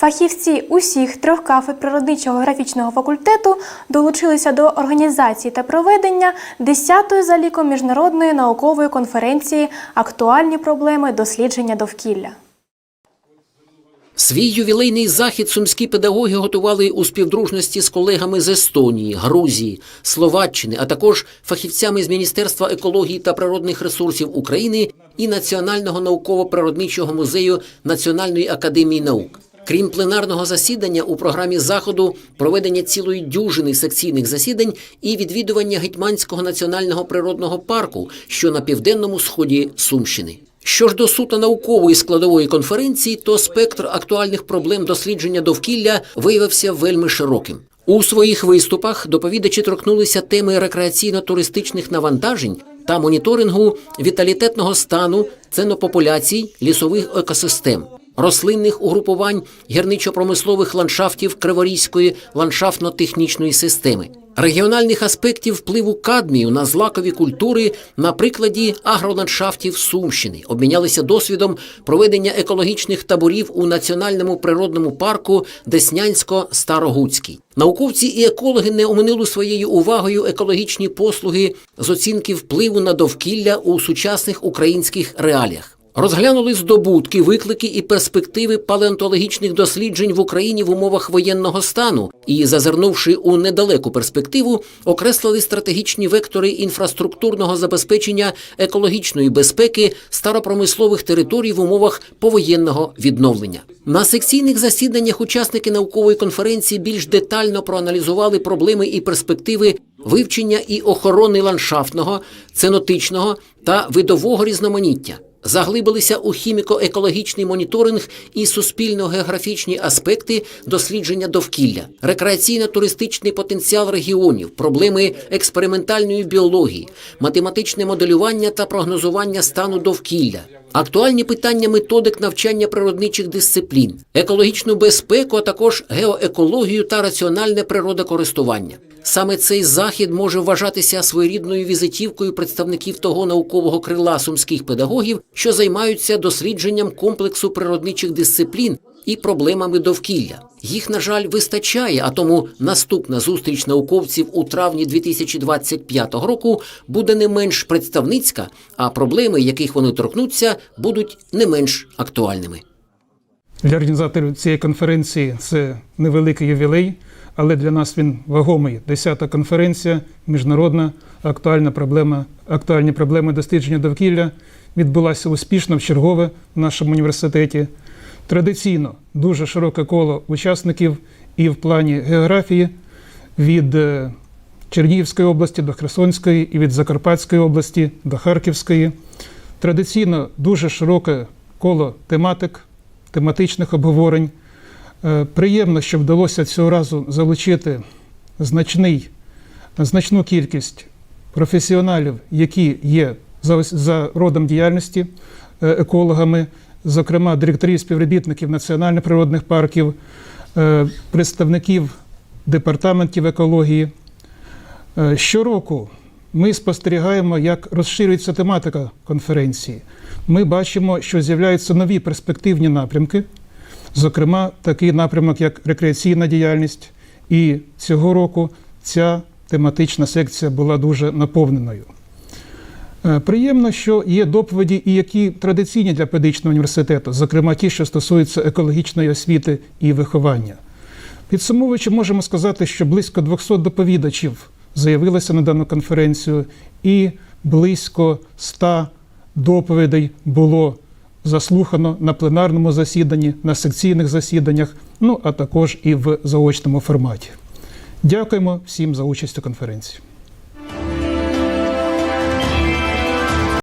Фахівці усіх трьох кафедр природничого графічного факультету долучилися до організації та проведення 10-ї за ліком міжнародної наукової конференції Актуальні проблеми дослідження довкілля. Свій ювілейний захід сумські педагоги готували у співдружності з колегами з Естонії, Грузії, Словаччини, а також фахівцями з Міністерства екології та природних ресурсів України і Національного науково-природничого музею Національної академії наук. Крім пленарного засідання, у програмі заходу проведення цілої дюжини секційних засідань і відвідування Гетьманського національного природного парку, що на південному сході Сумщини. Що ж до суто наукової складової конференції, то спектр актуальних проблем дослідження довкілля виявився вельми широким. У своїх виступах доповідачі торкнулися теми рекреаційно-туристичних навантажень та моніторингу віталітетного стану ценопопуляцій лісових екосистем, рослинних угрупувань гірничо-промислових ландшафтів Криворізької ландшафтно-технічної системи, регіональних аспектів впливу кадмію на злакові культури на прикладі агроландшафтів Сумщини, обмінялися досвідом проведення екологічних таборів у національному природному парку Деснянсько-Старогуцький. Науковці і екологи не оминули своєю увагою екологічні послуги з оцінки впливу на довкілля у сучасних українських реаліях. Розглянули здобутки, виклики і перспективи палеонтологічних досліджень в Україні в умовах воєнного стану і, зазирнувши у недалеку перспективу, окреслили стратегічні вектори інфраструктурного забезпечення екологічної безпеки старопромислових територій в умовах повоєнного відновлення. На секційних засіданнях учасники наукової конференції більш детально проаналізували проблеми і перспективи вивчення і охорони ландшафтного, ценотичного та видового різноманіття заглибилися у хіміко-екологічний моніторинг і суспільно-географічні аспекти дослідження довкілля, рекреаційно-туристичний потенціал регіонів, проблеми експериментальної біології, математичне моделювання та прогнозування стану довкілля. Актуальні питання методик навчання природничих дисциплін, екологічну безпеку, а також геоекологію та раціональне природокористування. Саме цей захід може вважатися своєрідною візитівкою представників того наукового крила сумських педагогів, що займаються дослідженням комплексу природничих дисциплін і проблемами довкілля. Їх, на жаль, вистачає, а тому наступна зустріч науковців у травні 2025 року буде не менш представницька, а проблеми, яких вони торкнуться, будуть не менш актуальними. Для організаторів цієї конференції це невеликий ювілей, але для нас він вагомий. Десята конференція, міжнародна актуальна проблема, актуальні проблеми дослідження довкілля відбулася успішно в чергове в нашому університеті. Традиційно дуже широке коло учасників і в плані географії від е, Чернігівської області до Херсонської і від Закарпатської області до Харківської. Традиційно дуже широке коло тематик, тематичних обговорень. Е, Приємно, що вдалося цього разу залучити значний, значну кількість професіоналів, які є за, за родом діяльності е, екологами, зокрема директорів співробітників національних природних парків, е, представників департаментів екології. Щороку ми спостерігаємо, як розширюється тематика конференції. Ми бачимо, що з'являються нові перспективні напрямки, зокрема, такий напрямок, як рекреаційна діяльність. І цього року ця тематична секція була дуже наповненою. Е, Приємно, що є доповіді, і які традиційні для педагогічного університету, зокрема ті, що стосуються екологічної освіти і виховання. Підсумовуючи, можемо сказати, що близько 200 доповідачів заявилося на дану конференцію, і близько 100 доповідей було заслухано на пленарному засіданні, на секційних засіданнях, ну а також і в заочному форматі. Дякуємо всім за участь у конференції.